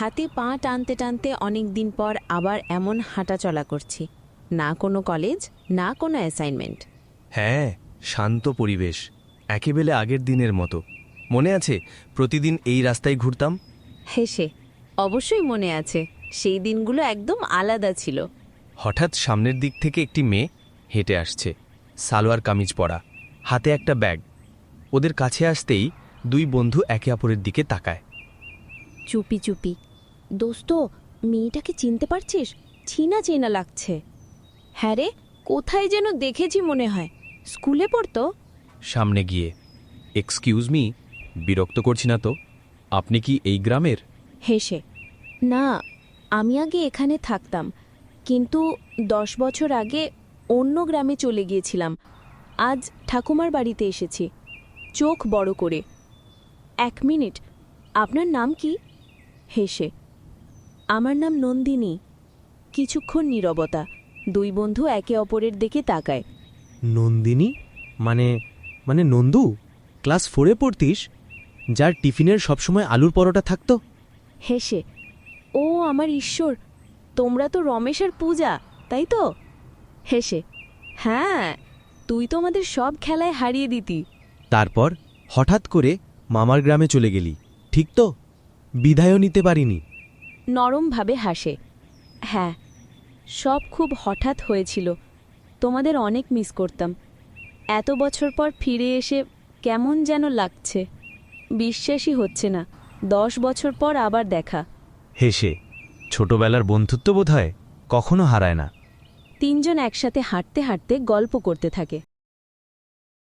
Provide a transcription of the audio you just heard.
হাতে পা টানতে টানতে অনেক দিন পর আবার এমন হাঁটা চলা করছি। না কোনো কলেজ না কোনো অ্যাসাইনমেন্ট হ্যাঁ শান্ত পরিবেশ একেবেলে আগের দিনের মতো। মনে আছে প্রতিদিন এই রাস্তায় ঘুরতাম? হেসে অবশ্যই মনে আছে। সেই দিনগুলো একদম আলাদা ছিল। হঠাৎ সামনের দিক থেকে একটি মেয়ে হেঁটে আসছে সালোয়ার কামিজ পরা হাতে একটা ব্যাগ। ওদের কাছে আসতেই দুই বন্ধু একে অপরের দিকে তাকায়। চুপি চুপি দোস্ত মেয়েটাকে চিনতে পারছিস? ছিনা চেনা লাগছে। হ্যাঁ রে কোথায় যেন দেখেছি মনে হয়। স্কুলে পড়তো? সামনে গিয়ে। এক্সকিউজ মি বিরক্ত করছি না তো। আপনি কি এই গ্রামের? হেসে। না আমি আগে এখানে থাকতাম। কিন্তু দশ বছর আগে অন্য গ্রামে চলে গিয়েছিলাম। আজ ঠাকুমার বাড়িতে এসেছি। চোখ বড় করে। এক মিনিট আপনার নাম কি? হেসে। আমার নাম নন্দিনী। কিছুক্ষণ নীরবতা। দুই বন্ধু একে অপরের দিকে তাকায়। নন্দিনী? মানে মানে নন্দু? ক্লাস ফোরে পড়তিস? যার টিফিনের সবসময় আলুর পরোটা থাকতো? হেসে ও আমার ঈশ্বর তোমরা তো রমেশের পূজা তাই তো? হেসে হ্যাঁ তুই তো আমাদের সব খেলায় হারিয়ে দিতি। তারপর হঠাৎ করে মামার গ্রামে চলে গেলি ঠিক তো? বিদায়ও নিতে পারিনি। নরমভাবে হাসে। হ্যাঁ সব খুব হঠাৎ হয়েছিল। তোমাদের অনেক মিস করতাম। এত বছর পর ফিরে এসে কেমন যেন লাগছে। বিশ্বাসই হচ্ছে না। দশ বছর পর আবার দেখা। হেসে ছোটবেলার বন্ধুত্ব বোধ হয় কখনো হারায় না। তিনজন একসাথে হাঁটতে হাঁটতে গল্প করতে থাকে।